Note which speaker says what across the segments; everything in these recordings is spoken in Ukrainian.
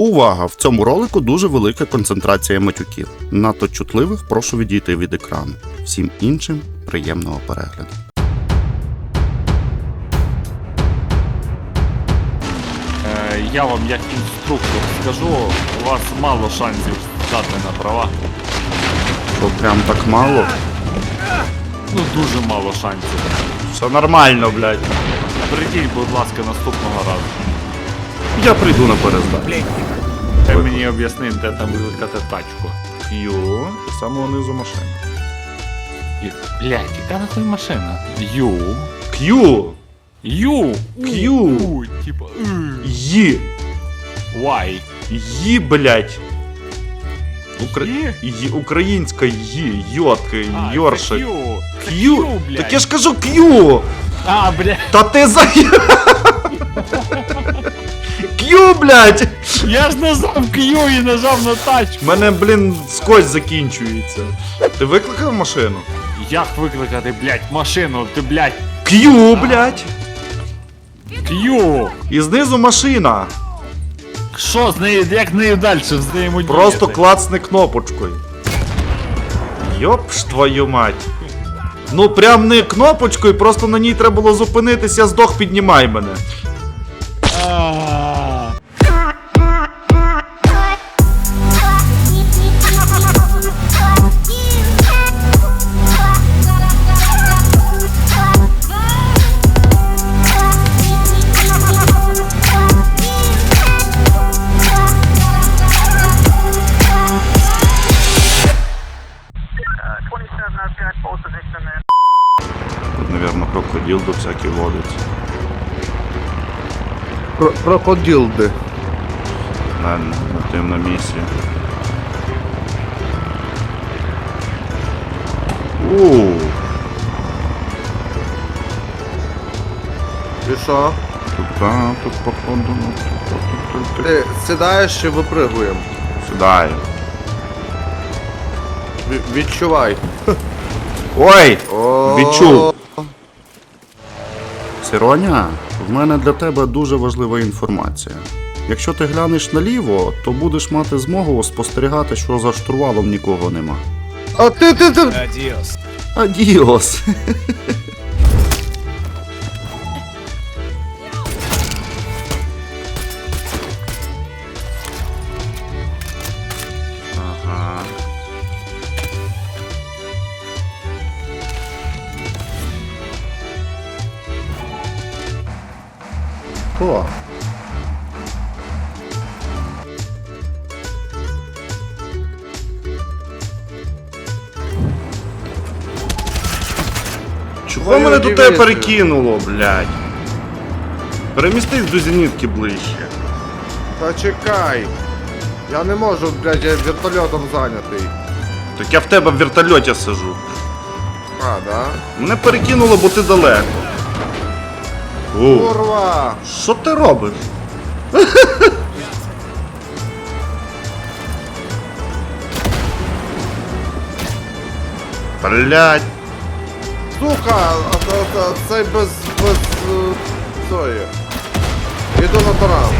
Speaker 1: Увага! В цьому ролику дуже велика концентрація матюків. Надто чутливих прошу відійти від екрану. Всім іншим приємного перегляду.
Speaker 2: Е, Я вам як інструктор скажу, у вас мало шансів стати на права.
Speaker 1: Що прям так мало?
Speaker 2: Ну дуже мало шансів.
Speaker 1: Все нормально, блядь.
Speaker 2: Прийдіть, будь ласка, наступного разу.
Speaker 1: Я прийду на перездачу.
Speaker 2: Ти мені об'ясни, де там викликати тачку.
Speaker 1: Q з самого низу машини.
Speaker 2: І, блядь, яка нахуй машина? Ю.
Speaker 1: Q!
Speaker 2: Ю.
Speaker 1: Q.
Speaker 2: У, Типа.
Speaker 1: Ї!
Speaker 2: Why?
Speaker 1: Ї, блядь! Укра...
Speaker 2: Ї?
Speaker 1: Ї... Українська Ї, йотка,
Speaker 2: А,
Speaker 1: йоршик.
Speaker 2: це Q. Це
Speaker 1: Q!
Speaker 2: Q, блядь.
Speaker 1: Так я ж кажу Q!
Speaker 2: А, блядь.
Speaker 1: Та ти за... Q, блядь!
Speaker 2: Я ж нажав Q і нажав на тачку.
Speaker 1: У мене, блін, скотч закінчується. Ти викликав машину?
Speaker 2: Як викликати, блядь, машину? Ти, блядь,
Speaker 1: Q, блядь!
Speaker 2: Q.
Speaker 1: І знизу машина.
Speaker 2: Що з нею, як з нею далі з нею діяти?
Speaker 1: Просто клацни кнопочкою. Йоп ж твою мать. Ну прям не кнопочкою, просто на ній треба було зупинитися, здох піднімай мене.
Speaker 3: Крокодилди.
Speaker 1: На, на тим на місці. Ууу.
Speaker 3: І що?
Speaker 1: Тут, а, тут походу, ну, тут, тут, тут, тут,
Speaker 3: Ти сідаєш чи випригуємо?
Speaker 1: Сідаю.
Speaker 3: Ві- Відчувай.
Speaker 1: Ой!
Speaker 3: О,
Speaker 1: Відчув. Сироня, в мене для тебе дуже важлива інформація. Якщо ти глянеш наліво, то будеш мати змогу спостерігати, що за штурвалом нікого нема.
Speaker 3: А ти ти ти.
Speaker 1: Адіос! Ага. До тебе перекинуло, блядь? Перемістись до зенітки ближче.
Speaker 3: Та чекай. Я не можу, блядь, я вертольотом зайнятий.
Speaker 1: Так я в тебе в вертольоті сижу.
Speaker 3: А, да?
Speaker 1: Мене перекинуло, бо ти далеко. О,
Speaker 3: Курва!
Speaker 1: що ти робиш? Блять.
Speaker 3: Сука! Цей без. без. е, Цої. Іду на таран.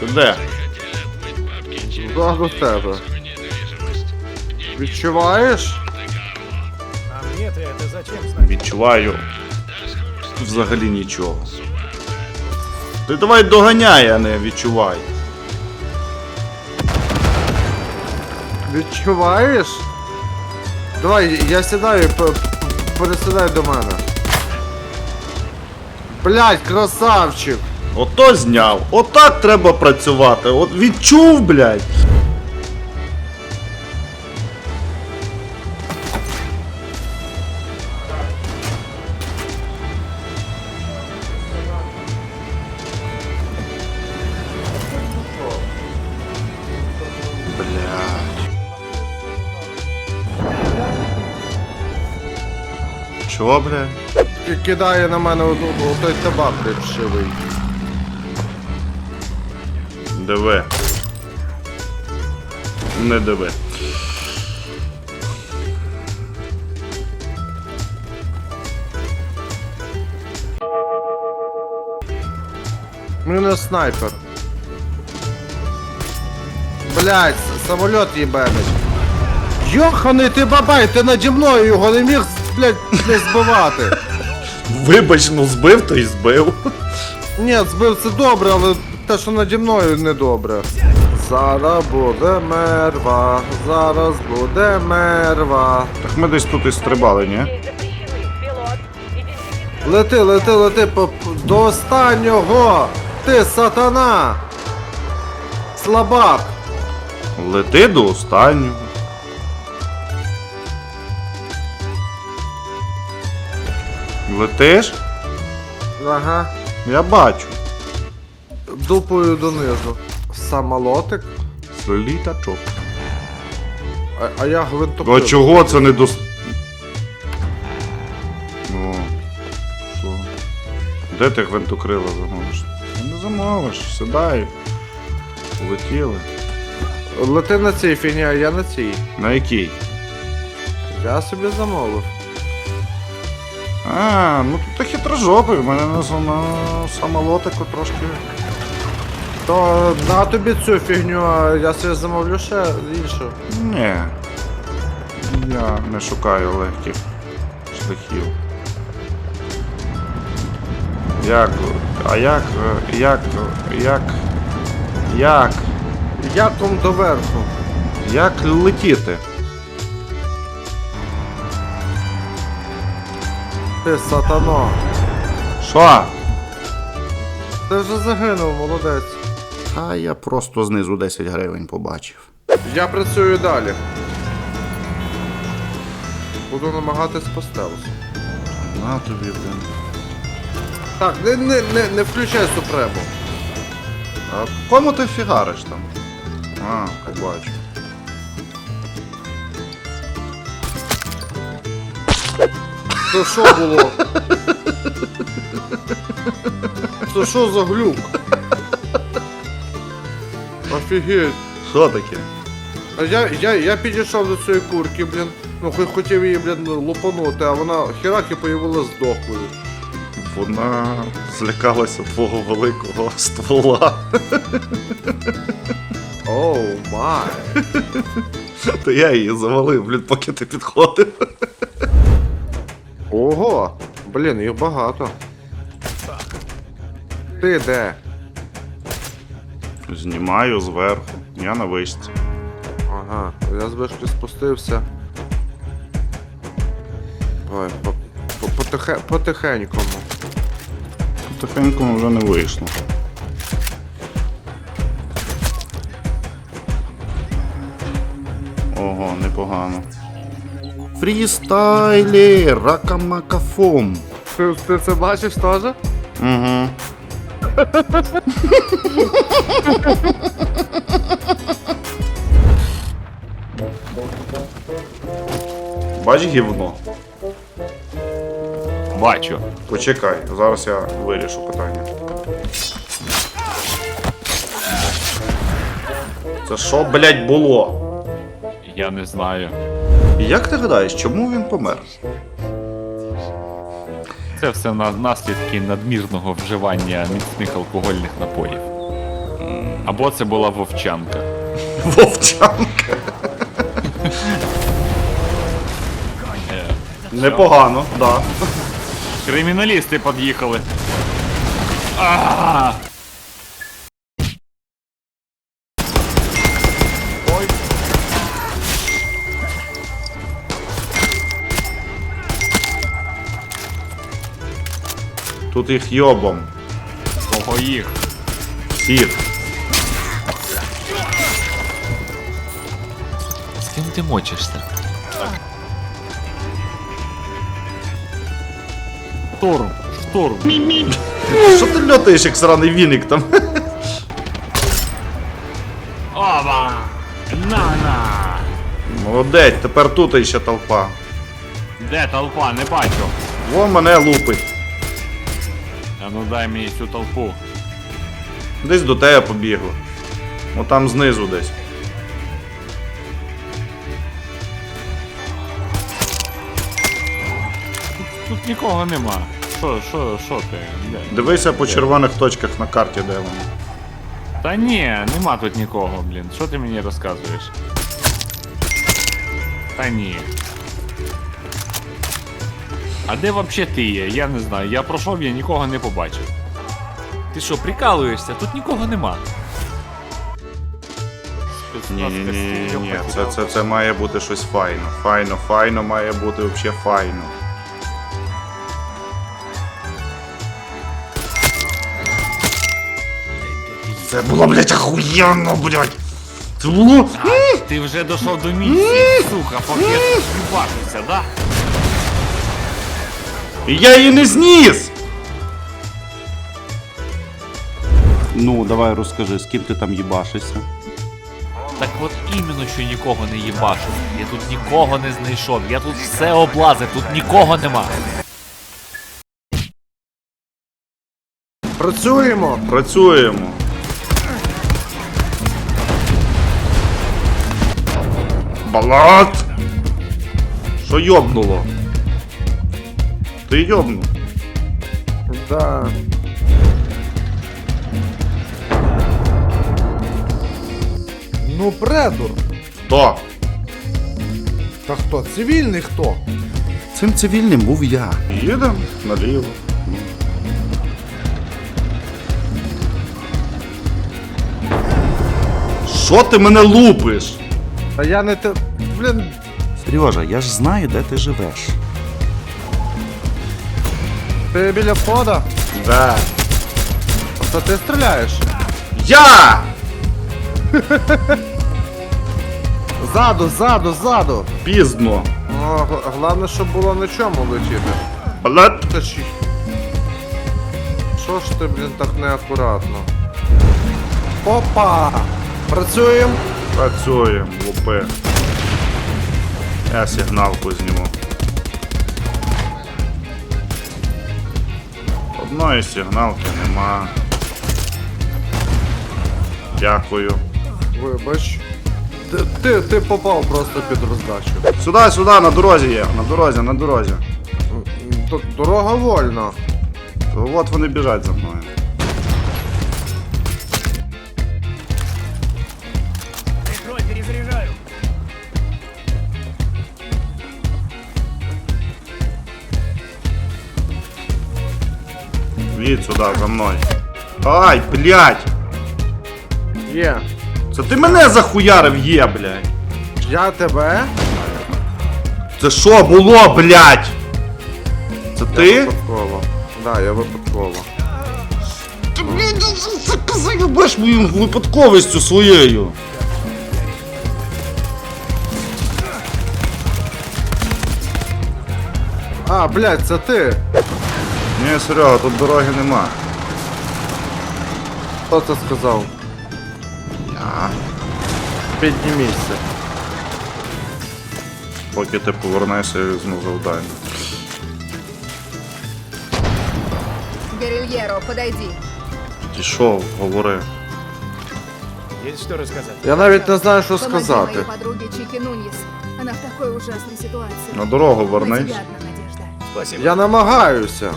Speaker 1: Ти де?
Speaker 3: Да, до тебе. Відчуваєш?
Speaker 1: Відчуваю. Взагалі нічого. Ти давай доганяй, а не відчувай.
Speaker 3: Відчуваєш? Давай, я сідаю, і пересідай до мене. Блять, красавчик!
Speaker 1: Ото зняв. Отак треба працювати. От відчув, блять.
Speaker 3: Ки- Кидає на мене той табак речивий.
Speaker 1: Диви. Не диви.
Speaker 3: Мінус снайпер. Блять, самоліт їбений. Йоханий ти бабай, ти наді мною його не міг, блять, не збивати.
Speaker 1: Вибач, ну збив, то й збив.
Speaker 3: Ні, збив це добре, але те, що наді мною не добре. Зараз буде мерва, зараз буде мерва.
Speaker 1: Так ми десь тут і стрибали, ні?
Speaker 3: Лети, лети, лети по, до останнього! Ти сатана! Слабак!
Speaker 1: Лети до останнього. Летиш?
Speaker 3: Ага.
Speaker 1: Я бачу.
Speaker 3: Дупою донизу. Самолотик?
Speaker 1: Літачок.
Speaker 3: А, а я
Speaker 1: А чого це не дос... О, що? Де ти гвинтокрила замовиш? Не замовиш, сідай. Полетіли.
Speaker 3: Лети на цій фігні, а я на цій.
Speaker 1: На якій?
Speaker 3: Я собі замовив.
Speaker 1: А, ну тут хитрожопий, в мене на, на самолотику трошки.
Speaker 3: То на тобі цю фігню, а я собі замовлю ще іншу.
Speaker 1: Ні. Я не шукаю легких шляхів. Як. А як. е, Як. Як. Як.
Speaker 3: Яком доверху.
Speaker 1: Як летіти?
Speaker 3: Ти сатано.
Speaker 1: Що?
Speaker 3: Ти вже загинув, молодець.
Speaker 1: А я просто знизу 10 гривень побачив.
Speaker 3: Я працюю далі. Буду намагатись по стелсу.
Speaker 1: На тобі, блин.
Speaker 3: Так, не, не, не, не включай супрему.
Speaker 1: А кому ти фігариш там? А, побачу.
Speaker 3: Це що було? Це що за глюк? Офігеть.
Speaker 1: Що таке?
Speaker 3: А я, я, я підійшов до цієї курки, блін. Ну хоч хотів її, блін, лупанути, а вона херак і появилась здохлою.
Speaker 1: Вона злякалася твого великого ствола.
Speaker 3: Оу май.
Speaker 1: То я її завалив, блін, поки ти підходив.
Speaker 3: Ого! Блін, їх багато. Ти де?
Speaker 1: Знімаю зверху. Я на вишці.
Speaker 3: Ага, я з вишки спустився. Ой, по, по, потихе, потихенькому.
Speaker 1: Тихенько вже не вийшло. Ого, непогано. Фрістайлі, ракамакафом.
Speaker 3: Ти, ти це бачиш теж?
Speaker 1: Угу. Бач гівно.
Speaker 2: Бачу.
Speaker 1: Почекай, зараз я вирішу питання. Це що, блять, було?
Speaker 2: Я не знаю.
Speaker 1: Як ти гадаєш, чому він помер?
Speaker 2: Це все на наслідки надмірного вживання міцних алкогольних напоїв. Або це була вовчанка.
Speaker 1: Вовчанка.
Speaker 2: Е,
Speaker 1: Непогано, да.
Speaker 2: Криміналісти під'їхали. А!
Speaker 1: Тут їх йобом.
Speaker 2: Кого їх?
Speaker 1: Всіх.
Speaker 2: З ким ти мочишся? Штурм, штурм.
Speaker 1: Що ти льотаєш, як сраний віник там?
Speaker 2: Ова! На-на!
Speaker 1: Молодець, тепер тут іще толпа.
Speaker 2: Де толпа? Не бачу.
Speaker 1: Во мене лупить.
Speaker 2: А ну дай мені цю толпу.
Speaker 1: Десь до тебе побігло. О там знизу десь.
Speaker 2: Тут нікого нема. що, що, що ти? Де?
Speaker 1: Дивися по червоних точках на карті, де вони.
Speaker 2: Та ні, нема тут нікого, блін. Що ти мені розказуєш? Та ні. А де вообще ти є? Я не знаю. Я пройшов, я нікого не побачив. Ти що, прикалуєшся? Тут нікого нема.
Speaker 1: Ні, ні, ні, ні, ні. Це, це, це має бути щось файно. Файно, файно має бути взагалі файно. Це було, блядь, охуєнно, блядь. Це було.
Speaker 2: Ти вже дійшов до місії, сука, поки я тут бачився, да?
Speaker 1: Я її не зніс!
Speaker 4: Ну, давай розкажи, з ким ти там їбашишся?
Speaker 5: Так от іменно, що нікого не їбашив. Я тут нікого не знайшов. Я тут все облазив, тут нікого нема.
Speaker 3: Працюємо!
Speaker 1: Працюємо. Балат! Що йобнуло? Ти йобнув.
Speaker 3: Да. Ну, предур.
Speaker 1: Хто?
Speaker 3: Та хто? Цивільний хто?
Speaker 4: Цим цивільним був я.
Speaker 1: Їдемо наліво. Що ти мене лупиш?
Speaker 3: Та я не те. Блін,
Speaker 4: Сережа, я ж знаю, де ти живеш.
Speaker 3: Ти біля входа?
Speaker 1: Да.
Speaker 3: Та ти стріляєш?
Speaker 1: Я!
Speaker 3: Ззаду, ззаду, ззаду.
Speaker 1: Пізно.
Speaker 3: Ну, г- головне, щоб було на чому летіти.
Speaker 1: Балат.
Speaker 3: Та ж... Що ж ти, блін, так неакуратно? Опа! Працюємо.
Speaker 1: Працюємо, лупи. Я сигналку зніму. Одної сигналки нема. Дякую.
Speaker 3: Вибач. Ти, ти, ти попав просто під роздачу.
Speaker 1: Сюди, сюди, на дорозі є. На дорозі, на дорозі.
Speaker 3: Д- Дорога вольна.
Speaker 1: От вони біжать за мною. Їдь сюди, за мною. Ай, блядь!
Speaker 3: Є.
Speaker 1: Це ти мене захуярив є, блядь.
Speaker 3: Я тебе?
Speaker 1: Це що було, блядь? Це
Speaker 3: Я
Speaker 1: ти?
Speaker 3: випадково. Да, я випадково.
Speaker 1: Ти, блядь, це заїбеш мою випадковістю своєю.
Speaker 3: А, блядь, це ти.
Speaker 1: Ні, Серега, тут дороги нема.
Speaker 3: Хто це сказав?
Speaker 1: Я.
Speaker 3: Підніміться.
Speaker 1: Поки ти повернешся, я візьму завдання.
Speaker 6: Герильеро, подойди.
Speaker 1: Підійшов, говори.
Speaker 7: Есть что рассказать?
Speaker 3: Я навіть не знаю, що
Speaker 6: Помоги
Speaker 3: сказати.
Speaker 6: моей подруге Чики Нуньес. Она в такой ужасной ситуации.
Speaker 1: На дорогу
Speaker 6: На
Speaker 1: вернись.
Speaker 6: тебя одна надежда.
Speaker 7: Спасибо.
Speaker 3: Я намагаюся.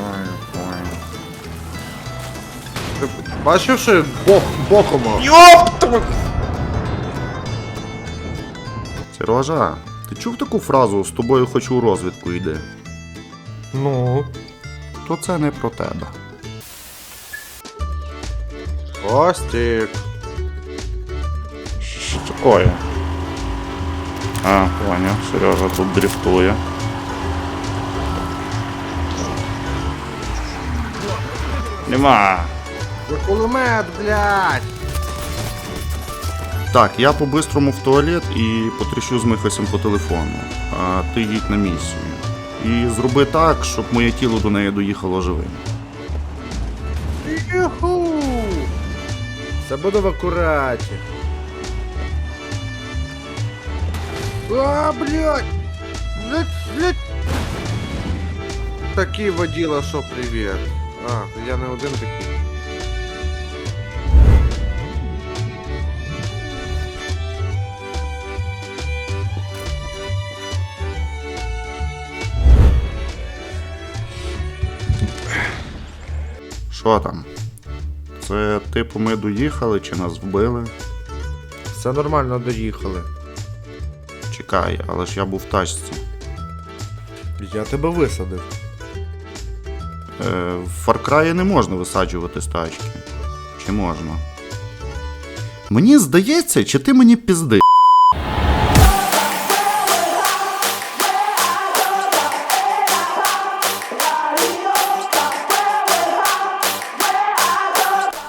Speaker 1: Я понял.
Speaker 3: Ти бачив, що бок, боком?
Speaker 1: Йоп! Сережа, ти чув таку фразу з тобою хочу у розвідку йди?
Speaker 3: Ну.
Speaker 4: То це не про тебе.
Speaker 3: Костік.
Speaker 1: Що таке? А, понял, Сережа тут дрифтує. Нема.
Speaker 3: За кулемет, блядь.
Speaker 1: Так, я по-бистрому в туалет і потріщу з Михасем по телефону. А ти їдь на місію. І зроби так, щоб моє тіло до неї доїхало живим.
Speaker 3: Юху. Це буде в акураті. А, блядь. Блядь, блядь. Такий воділа, що привіт. А, я не один такий.
Speaker 1: Що там? Це типу ми доїхали чи нас вбили?
Speaker 3: Все нормально доїхали.
Speaker 1: Чекай, але ж я був в тачці.
Speaker 3: Я тебе висадив.
Speaker 1: Е, в Far Cry не можна висаджувати з тачки. Чи можна? Мені здається, чи ти мені пізди.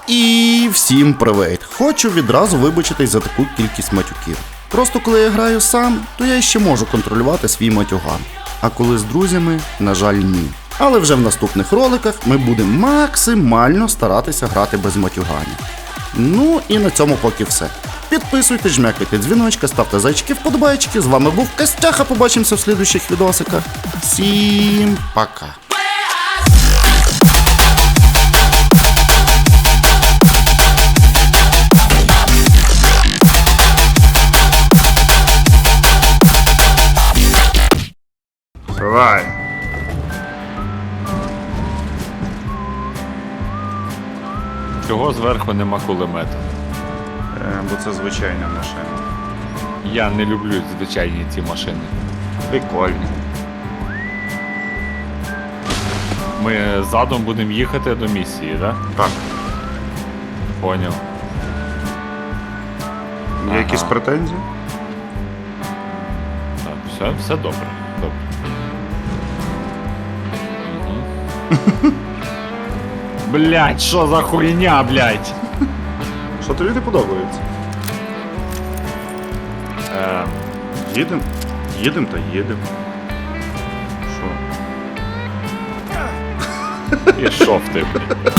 Speaker 1: І всім привіт! Хочу відразу вибачитись за таку кількість матюків. Просто коли я граю сам, то я ще можу контролювати свій матюган. А коли з друзями, на жаль, ні. Але вже в наступних роликах ми будемо максимально старатися грати без матюганів. Ну і на цьому поки все. Підписуйтесь, жмякайте дзвіночка, ставте зайчики вподобайчики. З вами був Костяха. Побачимося в слідуючих відосиках. Всім пока. Давай.
Speaker 2: Чого зверху нема кулемета?
Speaker 1: Е, бо це звичайна машина.
Speaker 2: Я не люблю звичайні ці машини.
Speaker 1: Прикольно.
Speaker 2: Ми задом будемо їхати до місії, так?
Speaker 1: Так,
Speaker 2: Поняв.
Speaker 1: є
Speaker 2: Ага.
Speaker 1: якісь претензії?
Speaker 2: Так, все, все добре. Добре. Блять, що за хуйня, блять?
Speaker 1: Що тобі не подобається?
Speaker 2: Ем,
Speaker 1: Їдем? Їдем та їдем. Що?
Speaker 2: пішов в блядь.